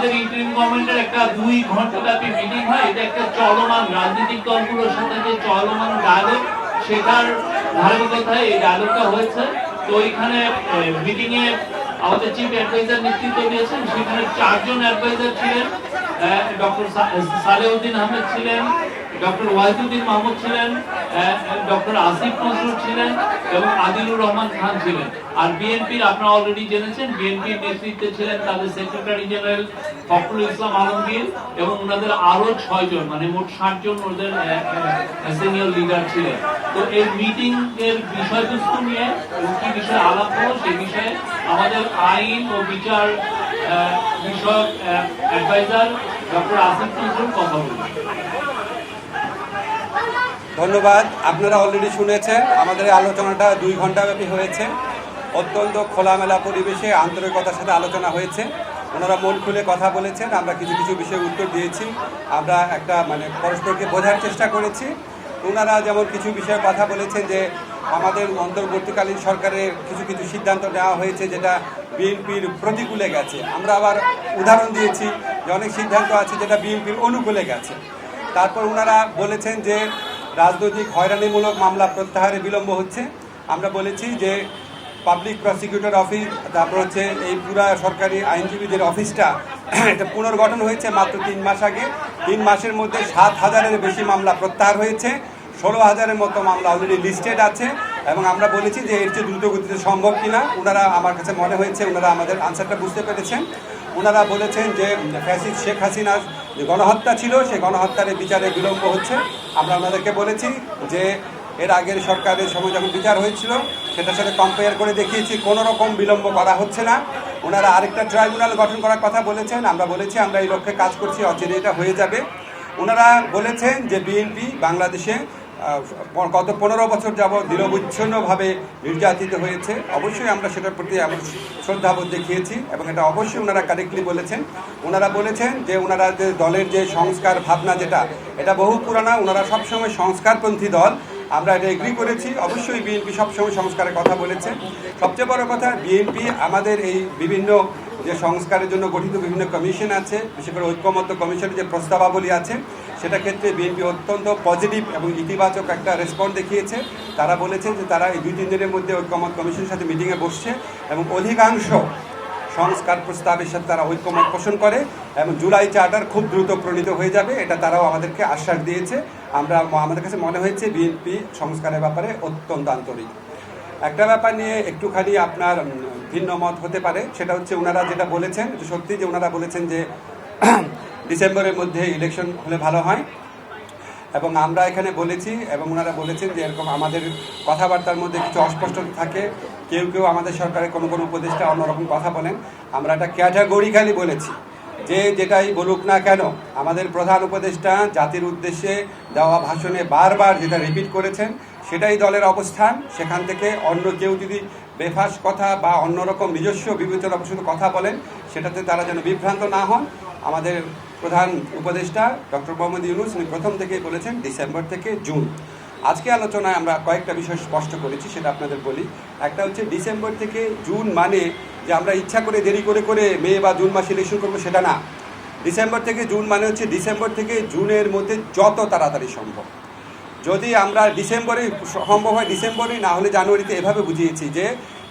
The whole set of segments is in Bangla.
আমাদের ইন্টারিম গভর্নমেন্টের একটা দুই ঘণ্টা ব্যাপী মিটিং হয়। এটা একটা চলমান রাজনৈতিক দলগুলোর সাথে যে চলমান ডায়ালগ সেটার ধারাবাহিকতায় এই ডায়ালগটা হয়েছে। তো এখানে মিটিং এ আমাদের চিফ অ্যাডভাইজার নেতৃত্ব দিয়েছেন। সেখানে চারজন অ্যাডভাইজার ছিলেন। ডক্টর সালেউদ্দিন আহমেদ ছিলেন ডক্টর ওয়াহিদুদ্দিন মাহমুদ ছিলেন ডক্টর আসিফ নজরুল ছিলেন এবং আদিলুর রহমান খান ছিলেন। আর বিএনপির আপনারা অলরেডি জেনেছেন, বিএনপির নেতৃত্বে ছিলেন তাদের সেক্রেটারি জেনারেল ফখরুল ইসলাম আলমগীর এবং ওনাদের আরও ছয়জন মানে মোট ষাট জন ওদের সিনিয়র লিডার ছিলেন। তো এই মিটিং এর বিষয়বস্তু নিয়ে এবং কি বিষয়ে আলাপ হলো সেই বিষয়ে আমাদের আইন ও বিচার বিষয়ক অ্যাডভাইজার ডক্টর আসিফ নজরুল কথা বলবেন। ধন্যবাদ। আপনারা অলরেডি শুনেছেন, আমাদের আলোচনাটা দুই ঘণ্টা ব্যাপী হয়েছে। অত্যন্ত খোলামেলা পরিবেশে আন্তরিকতার সাথে আলোচনা হয়েছে। ওনারা মন খুলে কথা বলেছেন, আমরা কিছু কিছু বিষয়ে উত্তর দিয়েছি। আমরা একটা মানে পরস্পরকে বোঝার চেষ্টা করেছি। ওনারা যেমন কিছু বিষয়ে কথা বলেছেন যে, আমাদের অন্তর্বর্তীকালীন সরকারের কিছু কিছু সিদ্ধান্ত নেওয়া হয়েছে যেটা বিএনপির প্রতিকূলে গেছে। আমরা আবার উদাহরণ দিয়েছি যে, অনেক সিদ্ধান্ত আছে যেটা বিএনপির অনুকূলে গেছে। তারপর ওনারা বলেছেন যে রাজনৈতিক হয়রানিমূলক মামলা প্রত্যাহারে বিলম্ব হচ্ছে। আমরা বলেছি যে পাবলিক প্রসিকিউটর অফিস তারপর হচ্ছে এই পুরা সরকারি আইনজীবীদের অফিসটা এটা পুনর্গঠন হয়েছে মাত্র তিন মাস আগে। তিন মাসের মধ্যে সাত হাজারের বেশি মামলা প্রত্যাহার হয়েছে। ষোলো হাজারের মতো মামলা অলরেডি লিস্টেড আছে এবং আমরা বলেছি যে এর চেয়ে দ্রুত গতিতে সম্ভব কিনা ওনারা আমার কাছে মনে হয়েছে ওনারা আমাদের আনসারটা বুঝতে পেরেছেন। ওনারা বলেছেন যে ফ্যাসিদ শেখ হাসিনার যে গণহত্যা ছিল সেই গণহত্যার বিচারে বিলম্ব হচ্ছে। আমরা ওনাদেরকে বলেছি যে এর আগের সরকারের সময় যখন বিচার হয়েছিল, সেটার সাথে কম্পেয়ার করে দেখিয়েছি, কোনো রকম বিলম্ব করা হচ্ছে না। ওনারা আরেকটা ট্রাইব্যুনাল গঠন করার কথা বলেছেন। আমরা বলেছি, আমরা এই লক্ষ্যে কাজ করছি অচিরে এটা হয়ে যাবে। ওনারা বলেছেন যে বিএনপি বাংলাদেশে গত পনেরো বছর যাবৎ নিরবচ্ছিন্নভাবে নির্যাতিত হয়েছে। অবশ্যই আমরা সেটার প্রতি আমরা শ্রদ্ধাবোধ দেখিয়েছি এবং এটা অবশ্যই ওনারা কারেক্টলি বলেছেন। ওনারা বলেছেন যে ওনারা যে দলের যে সংস্কার ভাবনা যেটা, এটা বহু পুরানা, ওনারা সবসময় সংস্কারপন্থী দল। আমরা এটা এগ্রি করেছি। অবশ্যই বিএনপি সবসময় সংস্কারের কথা বলেছে। সবচেয়ে বড় কথা বিএনপি আমাদের এই বিভিন্ন যে সংস্কারের জন্য গঠিত বিভিন্ন কমিশন আছে, বিশেষ করে ঐক্যমত্য কমিশনের যে প্রস্তাবাবলী আছে সেটা ক্ষেত্রে বিএনপি অত্যন্ত পজিটিভ এবং ইতিবাচক একটা রেসপন্স দেখিয়েছে। তারা বলেছেন যে তারা এই দুই, তিন দিনের মধ্যে ঐক্যমত কমিশনের সাথে মিটিংয়ে বসছে এবং অধিকাংশ সংস্কার প্রস্তাবের সাথে তারা ঐক্যমত পোষণ করে এবং জুলাই চার্টার খুব দ্রুত প্রণীত হয়ে যাবে, এটা তারাও আমাদেরকে আশ্বাস দিয়েছে। আমরা, আমাদের কাছে মনে হয়েছে বিএনপি সংস্কারের ব্যাপারে অত্যন্ত আন্তরিক। একটা ব্যাপার নিয়ে একটুখানি আপনার ভিন্ন মত হতে পারে, সেটা হচ্ছে ওনারা যেটা বলেছেন সত্যি যে ওনারা বলেছেন যে ডিসেম্বরের মধ্যে ইলেকশন হলে ভালো হয়। এবং আমরা এখানে বলেছি, এবং ওনারা বলেছেন যে এরকম আমাদের কথাবার্তার মধ্যে কিছু অস্পষ্টতা থাকে। কেউ কেউ আমাদের সরকারের কোনো কোনো উপদেষ্টা অন্যরকম কথা বলেন। আমরা একটা ক্যাটাগরিক্যালি বলেছি যে যেটাই বলুক না কেন, আমাদের প্রধান উপদেষ্টা জাতির উদ্দেশ্যে দেওয়া ভাষণে বারবার যেটা রিপিট করেছেন, সেটাই দলের অবস্থান। সেখান থেকে অন্য কেউ যদি বেফাস কথা বা অন্যরকম নিজস্ব বিবেচনা কথা বলেন, সেটাতে তারা যেন বিভ্রান্ত না হন। আমাদের প্রধান উপদেষ্টা ডক্টর মোহাম্মদ ইউনুস, উনি প্রথম থেকেই বলেছেন ডিসেম্বর থেকে জুন। আজকে আলোচনায় আমরা কয়েকটা বিষয় স্পষ্ট করেছি, সেটা আপনাদের বলি। একটা হচ্ছে ডিসেম্বর থেকে জুন মানে যে আমরা ইচ্ছা করে দেরি করে করে মে বা জুন মাসে ইলেকশন করব, সেটা না। ডিসেম্বর থেকে জুন মানে হচ্ছে ডিসেম্বর থেকে জুনের মধ্যে যত তাড়াতাড়ি সম্ভব। যদি আমরা ডিসেম্বরে সম্ভব হয়, ডিসেম্বরে না হলে জানুয়ারিতে এভাবে বুঝিয়েছি যে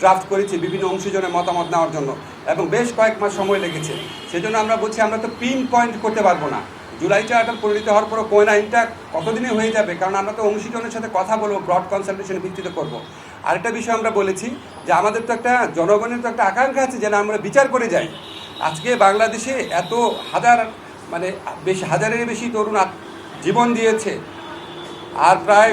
ড্রাফট করেছি বিভিন্ন অংশীজনের মতামত নেওয়ার জন্য। এবং বেশ কয়েক মাস সময় লেগেছে। সেজন্য আমরা বলছি, আমরা তো পিন পয়েন্ট করতে পারব না। জুলাই চার্টার পরিণত হওয়ার পরও কোন আইনটা কতদিনে হয়ে যাবে? কারণ আমরা তো অংশীজনের সাথে কথা বলব ব্রড কনসালটেশনের ভিত্তিতে করব। আরেকটা বিষয় আমরা বলেছি যে, আমাদের তো একটা জনগণের তো একটা আকাঙ্ক্ষা আছে যেন আমরা বিচার করে যাই। আজকে বাংলাদেশে এত হাজার মানে বেশি হাজারের বেশি তরুণ জীবন দিয়েছে। আর প্রায়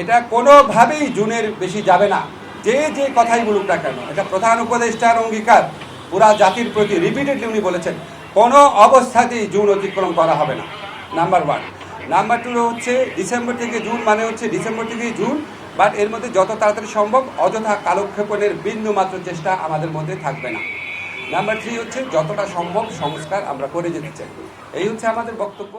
এটা কোনোভাবেই জুনের বেশি যাবে না। যে যে কথাই বলুক না কেন, এটা প্রধান উপদেষ্টার অঙ্গীকার। পুরা জাতির প্রতি রিপিটেডলি উনি বলেছেন, কোনো অবস্থাতেই জুন অতিক্রম করা হবে না। নাম্বার ওয়ান নাম্বার টু হচ্ছে ডিসেম্বর থেকে জুন মানে হচ্ছে ডিসেম্বর থেকে জুন বাট এর মধ্যে যত তাড়াতাড়ি সম্ভব অযথা কালক্ষেপণের বিন্দু মাত্র চেষ্টা আমাদের মধ্যে থাকবে না। নাম্বার থ্রি হচ্ছে যতটা সম্ভব সংস্কার আমরা করে যেতে চাই। এই হচ্ছে আমাদের বক্তব্য।